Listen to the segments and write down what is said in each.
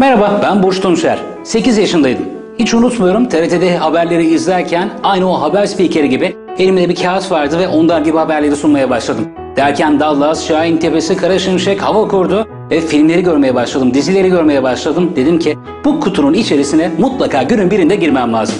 Merhaba ben Burç Tunçer. 8 yaşındaydım. Hiç unutmuyorum TRT'de haberleri izlerken aynı o haber spikeri gibi elimde bir kağıt vardı ve onlar gibi haberleri sunmaya başladım. Derken Dallas, Şahin Tepesi, Kara Şimşek hava kurdu ve filmleri görmeye başladım, dizileri görmeye başladım. Dedim ki bu kutunun içerisine mutlaka günün birinde girmem lazım.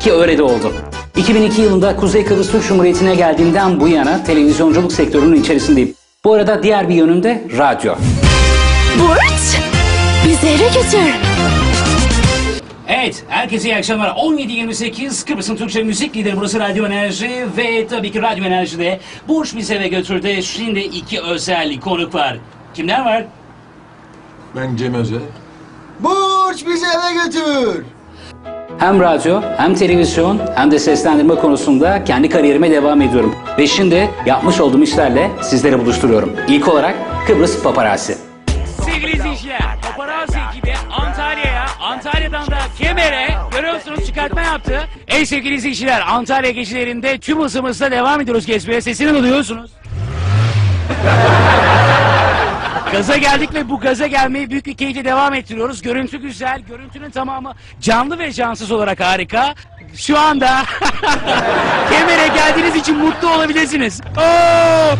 Ki öyle de oldu. 2002 yılında Kuzey Kıbrıs Türk Cumhuriyeti'ne geldiğimden bu yana televizyonculuk sektörünün içerisindeyim. Bu arada diğer bir yönünde radyo. Burç, eve götür. Evet, herkese iyi akşamlar. 17.28 Kıbrıs'ın Türkçe müzik lideri burası Radyo Enerji ve tabii ki Radyo Enerji'de Burç bizi eve götürdü. Şimdi iki özel konuk var. Kimler var? Ben Cem Özer. Burç bizi eve götür. Hem radyo, hem televizyon, hem de seslendirme konusunda kendi kariyerime devam ediyorum. Ve şimdi yapmış olduğum işlerle sizleri buluşturuyorum. İlk olarak Kıbrıs Paparazzi. Çıkartma yaptı. Ey sevgili izleyiciler, Antalya gecelerinde tüm hızımızla devam ediyoruz gezmeye. Sesini duyuyorsunuz. Gaza geldik ve bu gaza gelmeyi büyük bir keyifle devam ettiriyoruz. Görüntü güzel, görüntünün tamamı canlı ve cansız olarak harika. Şu anda Kemer'e geldiğiniz için mutlu olabilirsiniz. Oo!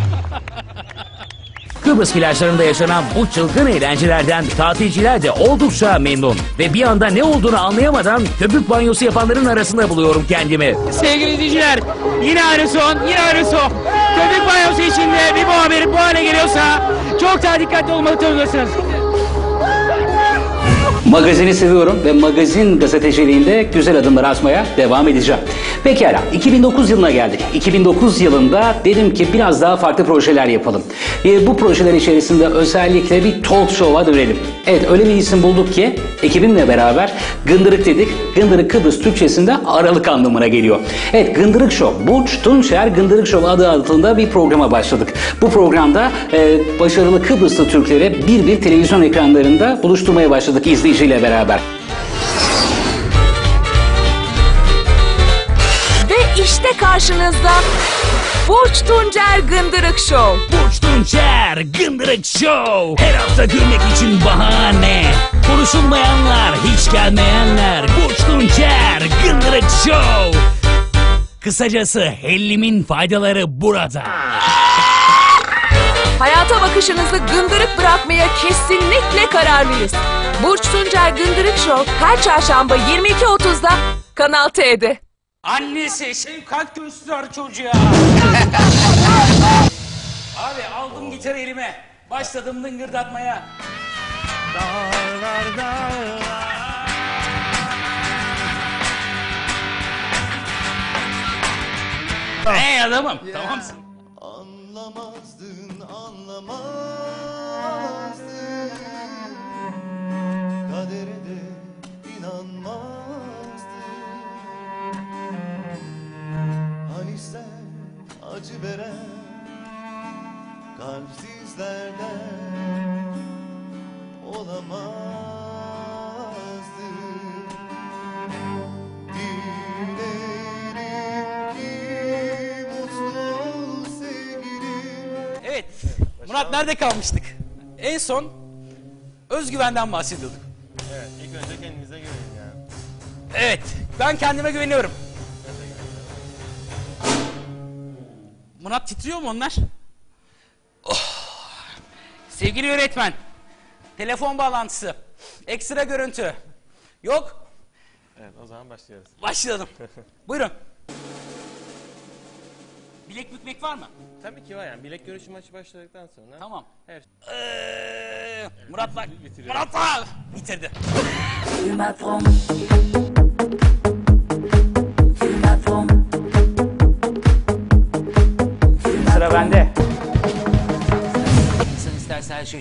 Kıbrıs plajlarında yaşanan bu çılgın eğlencelerden tatilciler de oldukça memnun. Ve bir anda ne olduğunu anlayamadan köpük banyosu yapanların arasında buluyorum kendimi. Sevgili izleyiciler yine aynı son yine aynı son. Köpük banyosu içinde bir bu haberi bu hale geliyorsa çok daha dikkatli olmalı tanıyorsunuz. Magazini seviyorum ve magazin gazeteciliğinde güzel adımlar atmaya devam edeceğim. Pekala 2009 yılına geldik. 2009 yılında dedim ki biraz daha farklı projeler yapalım. E, bu projeler içerisinde özellikle bir talk show'a dönelim. Evet öyle bir isim bulduk ki ekibimle beraber Gındırık dedik. Gındırık Kıbrıs Türkçesinde aralık anlamına geliyor. Evet Gındırık Show. Burç Tunçer Gındırık Show adı altında bir programa başladık. Bu programda e, başarılı Kıbrıslı Türkleri bir bir televizyon ekranlarında buluşturmaya başladık izleyiciyle beraber. Ve işte karşınızda Burç Tuncer Gındırık Show. Burç Tunçer Gındırık Show Her hafta gülmek için bahane Konuşulmayanlar hiç gelmeyenler Burç Tunçer Gındırık Show Kısacası hellimin faydaları burada. Hayata bakışınızı gındırık bırakmaya kesinlikle kararlıyız. Burç Tuncer Gındırık Show her çarşamba 22.30'da Kanal T'de. Annesi şefkat göster çocuğa. Abi aldım gitarı elime. Başladım dıngırdatmaya. Dağlar dağlar. Hey adamım tamamsın. Kalpsizlerden olamazdın Dilerim ki mutlu ol sevgilim Evet Murat nerede kalmıştık? En son özgüvenden bahsediyorduk. Evet, ilk önce kendinize güvenin ya. Evet ben kendime güveniyorum. Murat titriyor mu onlar? Sevgili öğretmen, telefon bağlantısı, ekstra görüntü. Yok, Evet, o zaman başlıyoruz. başlayalım. Buyurun. Bilek bükmek var mı? Tabii ki var yani. Bilek görüşü maçı başladıktan sonra. Tamam. Her Ee, Murat'la, Bitiriyor. Murat'la bitirdi.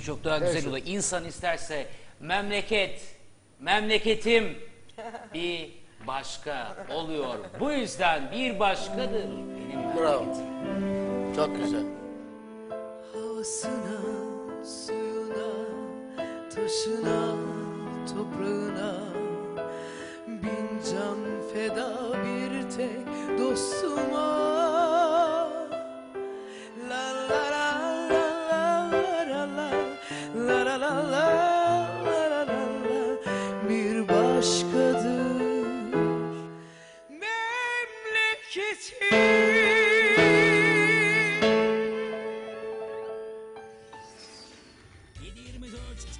Çok daha güzel olur. İnsan isterse memleket, memleketim bir başka oluyor. Bu yüzden bir başkadır benim memleketim. Çok güzel. Havasına, suyuna, taşına, toprağına Bin can feda bir tek dostuma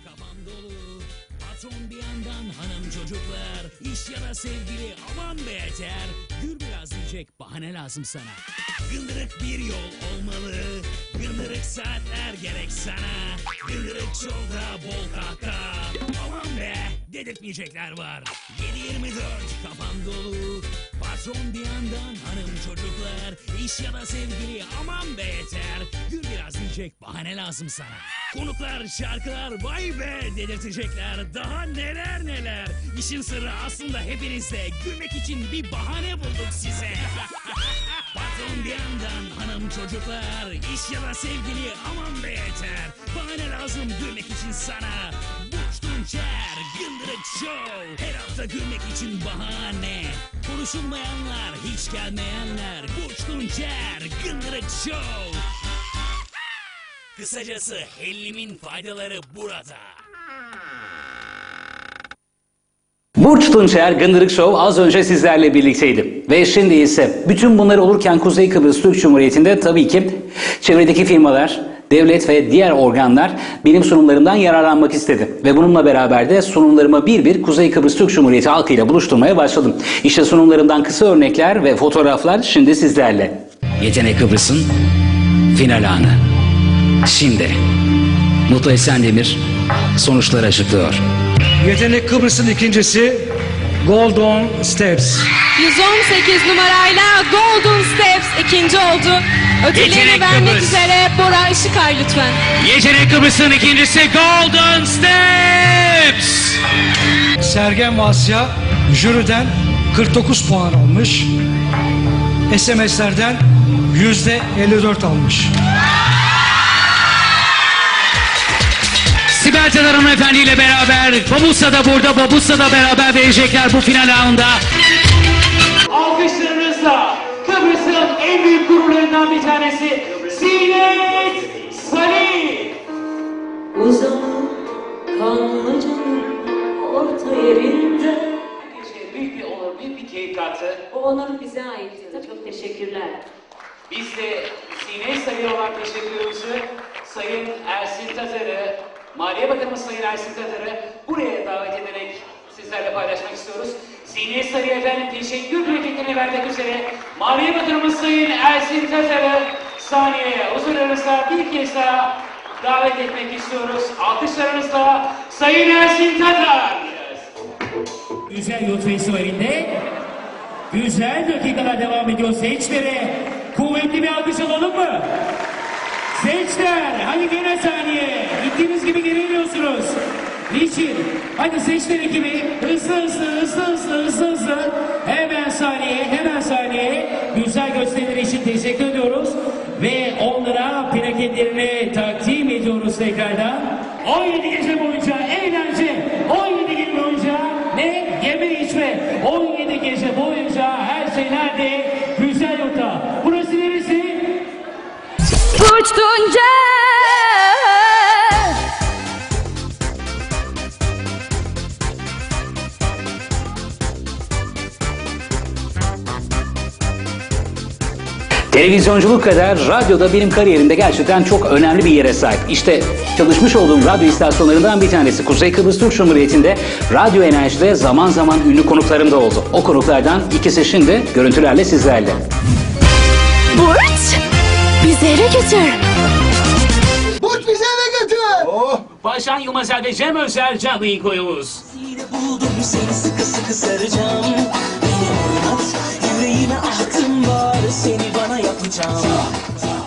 kafam dolu. Patron bir yandan hanım çocuklar. iş ya da sevgili aman be yeter. Gül biraz diyecek bahane lazım sana. Gındırık bir yol olmalı. Gındırık saatler gerek sana. Gındırık yolda bol kahkaha. Aman be dedirtmeyecekler var. 7-24 kafam dolu. Patron bir yandan hanım çocuklar. iş ya da sevgili aman be yeter. Gül biraz diyecek bahane lazım sana. Konuklar şarkılar vay be dedirtecekler. Daha neler neler. İşin sırrı aslında hepinizde. Gülmek için bir bahane bulduk size. Patron bir yandan hanım çocuklar. iş ya da sevgili aman be yeter. Bahane lazım gülmek için sana. Burç Tunçer, Gındırık Show. Her hafta gülmek için bahane. Konuşulmayanlar, hiç gelmeyenler. Burç Tunçer, Gındırık Show. Kısacası hellimin faydaları burada. Burç Tunçer Gındırık Show az önce sizlerle birlikteydi. Ve şimdi ise bütün bunlar olurken Kuzey Kıbrıs Türk Cumhuriyeti'nde tabii ki çevredeki firmalar, devlet ve diğer organlar benim sunumlarımdan yararlanmak istedi. Ve bununla beraber de sunumlarımı bir bir Kuzey Kıbrıs Türk Cumhuriyeti halkıyla buluşturmaya başladım. İşte sunumlarımdan kısa örnekler ve fotoğraflar şimdi sizlerle. Yetenek Kıbrıs'ın final anı. Şimdi Mutlu Esendemir sonuçları açıklıyor. Yetenek Kıbrıs'ın ikincisi Golden Steps. 118 numarayla Golden Steps ikinci oldu. Yetenek vermek Kıbrıs. üzere Bora Işıkay lütfen. Yetenek Kıbrıs'ın ikincisi Golden Steps. Sergen Vasya jüriden 49 puan almış. SMS'lerden yüzde 54 almış. Taner Hanımefendi ile beraber Babusa da burada, Babusa da beraber verecekler bu final anında. Alkışlarınızla Kıbrıs'ın en büyük gururlarından bir tanesi Maliye Bakanımız Sayın Ersin Tatar'ı buraya davet ederek sizlerle paylaşmak istiyoruz. Sine Sarı efendim teşekkür plaketini vermek üzere Maliye Bakanımız Sayın Ersin Tatar'ı sahneye huzurlarınızda bir kez daha davet etmek istiyoruz. Alkışlarınızla Sayın Ersin Tatar. Güzel Yurt Festivali'nde güzel dakikalar devam ediyor seçlere. Kuvvetli bir alkış alalım mı? Seçler, hadi gene saniye. Gittiğiniz gibi geliyorsunuz. Niçin? Hadi seçler ekibi hızlı hızlı hızlı hızlı hızlı hızlı. Hemen saniye, hemen saniye. Güzel gösterileri için teşekkür ediyoruz. Ve onlara plaketlerini takdim ediyoruz tekrardan. 17 gece boyunca eğlence, 17 gün boyunca ne? Yeme içme. 17 gece boyunca her şey nerede? Tuncer. Televizyonculuk kadar radyoda benim kariyerimde gerçekten çok önemli bir yere sahip. İşte çalışmış olduğum radyo istasyonlarından bir tanesi Kuzey Kıbrıs Türk Cumhuriyeti'nde radyo enerjide zaman zaman ünlü konuklarım da oldu. O konuklardan ikisi şimdi görüntülerle sizlerle. Bizi eve götür. Burç bizi eve götür. Oh. Başan Yılmazel ve Cem Özel canlı ilk koyumuz. Yine buldum seni sıkı sıkı saracağım. Beni oynat yüreğime ahtım var seni bana yapacağım.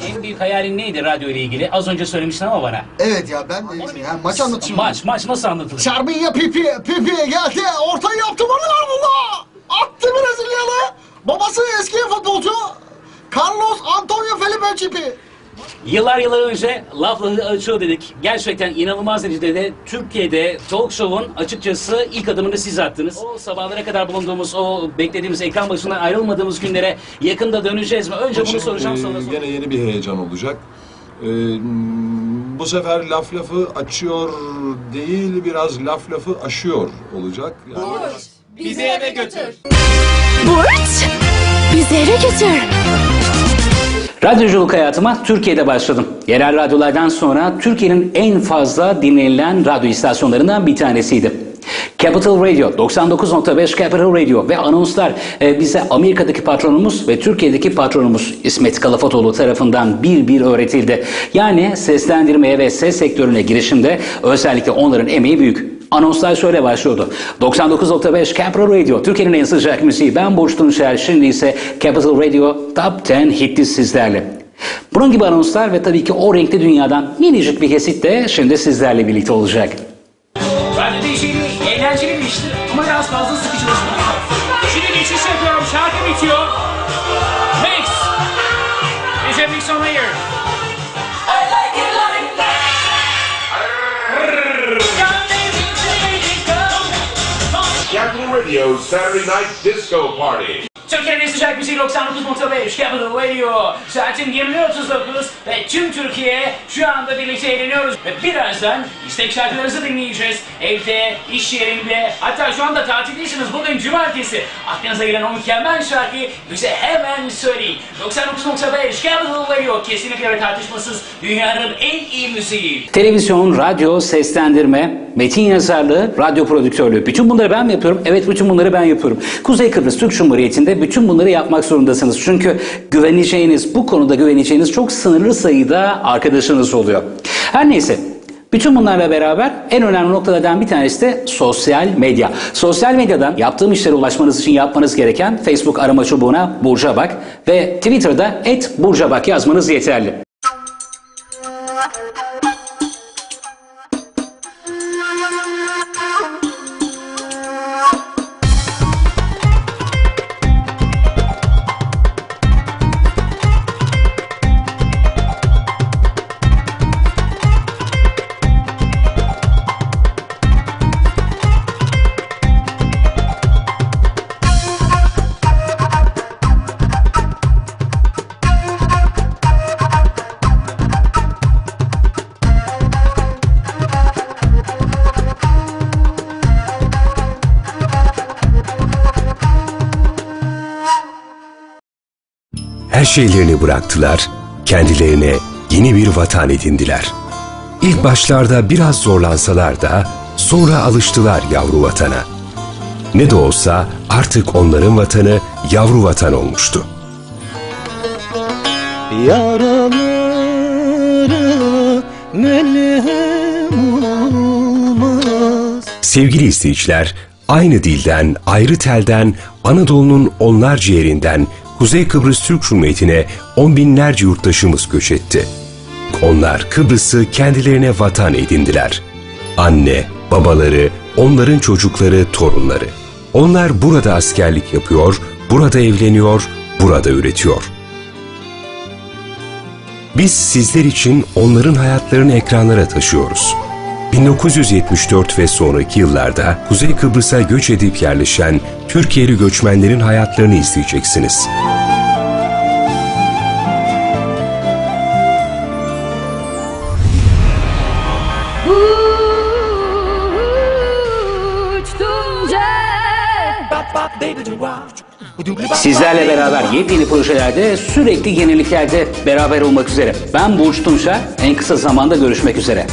En büyük hayalin neydi radyo ile ilgili? Az önce söylemiştin ama bana. Evet ya ben de yani maç anlatışım. Maç, maç nasıl anlatılır? Çarmıya pipi, pipi geldi. Ortayı yaptı var burada. Attı Brezilyalı. Babası eski futbolcu. Carlos Antonio Felipe Çipi. Yıllar yıllar önce lafla açıyor dedik. Gerçekten inanılmaz derecede Türkiye'de talk show'un açıkçası ilk adımını siz attınız. O sabahlara kadar bulunduğumuz, o beklediğimiz ekran başından ayrılmadığımız günlere yakında döneceğiz mi? Önce bunu soracağım e, sonra sonra. Gene yeni bir heyecan olacak. E, bu sefer laf lafı açıyor değil, biraz laf lafı aşıyor olacak. Yani Bizi eve götür. Burç bizi eve götür. Radyoculuk hayatıma Türkiye'de başladım. Yerel radyolardan sonra Türkiye'nin en fazla dinlenilen radyo istasyonlarından bir tanesiydi. Capital Radio, 99.5 Capital Radio ve anonslar e, bize Amerika'daki patronumuz ve Türkiye'deki patronumuz İsmet Kalafatoğlu tarafından bir bir öğretildi. Yani seslendirmeye ve ses sektörüne girişimde özellikle onların emeği büyük. Anonslar şöyle başlıyordu. 99.5 Capital Radio, Türkiye'nin en sıcak müziği. Ben Burç Tunçer, şimdi ise Capital Radio Top 10 hitti sizlerle. Bunun gibi anonslar ve tabii ki o renkli dünyadan minicik bir kesit de şimdi sizlerle birlikte olacak. Radyo DJ'liği eğlenceli bir iştir ama biraz fazla sıkı çalışmak. Şimdi geçiş yapıyorum. Şarkı bitiyor. Mix. DJ Mix on Saturday Night Disco Party. En sıcak müziği 99.5 Capital Radio. Saatin 20.39 ve tüm Türkiye şu anda birlikte eğleniyoruz. Ve birazdan istek şarkılarınızı dinleyeceğiz. Evde, iş yerinde, hatta şu anda tatildeysiniz. Bugün cumartesi. Aklınıza gelen o mükemmel şarkıyı bize hemen söyleyin. 99.5 Capital Radio kesinlikle ve tartışmasız dünyanın en iyi müziği. Televizyon, radyo, seslendirme, metin yazarlığı, radyo prodüktörlüğü. Bütün bunları ben mi yapıyorum? Evet bütün bunları ben yapıyorum. Kuzey Kıbrıs Türk Cumhuriyeti'nde bütün bunları yapmak zorundasınız. Çünkü güveneceğiniz, bu konuda güveneceğiniz çok sınırlı sayıda arkadaşınız oluyor. Her neyse. Bütün bunlarla beraber en önemli noktalardan bir tanesi de sosyal medya. Sosyal medyadan yaptığım işlere ulaşmanız için yapmanız gereken Facebook arama çubuğuna Burca Bak ve Twitter'da @burcabak yazmanız yeterli. Şeylerini bıraktılar, kendilerine yeni bir vatan edindiler. İlk başlarda biraz zorlansalar da sonra alıştılar yavru vatana. Ne de olsa artık onların vatanı yavru vatan olmuştu. Yaraları melhem olmaz Sevgili izleyiciler, aynı dilden, ayrı telden, Anadolu'nun onlarca yerinden Kuzey Kıbrıs Türk Cumhuriyeti'ne on binlerce yurttaşımız göç etti. Onlar Kıbrıs'ı kendilerine vatan edindiler. Anne, babaları, onların çocukları, torunları. Onlar burada askerlik yapıyor, burada evleniyor, burada üretiyor. Biz sizler için onların hayatlarını ekranlara taşıyoruz. 1974 ve sonraki yıllarda Kuzey Kıbrıs'a göç edip yerleşen Türkiye'li göçmenlerin hayatlarını izleyeceksiniz. Sizlerle beraber yepyeni projelerde sürekli yeniliklerde beraber olmak üzere. Ben Burç Tunçer. En kısa zamanda görüşmek üzere.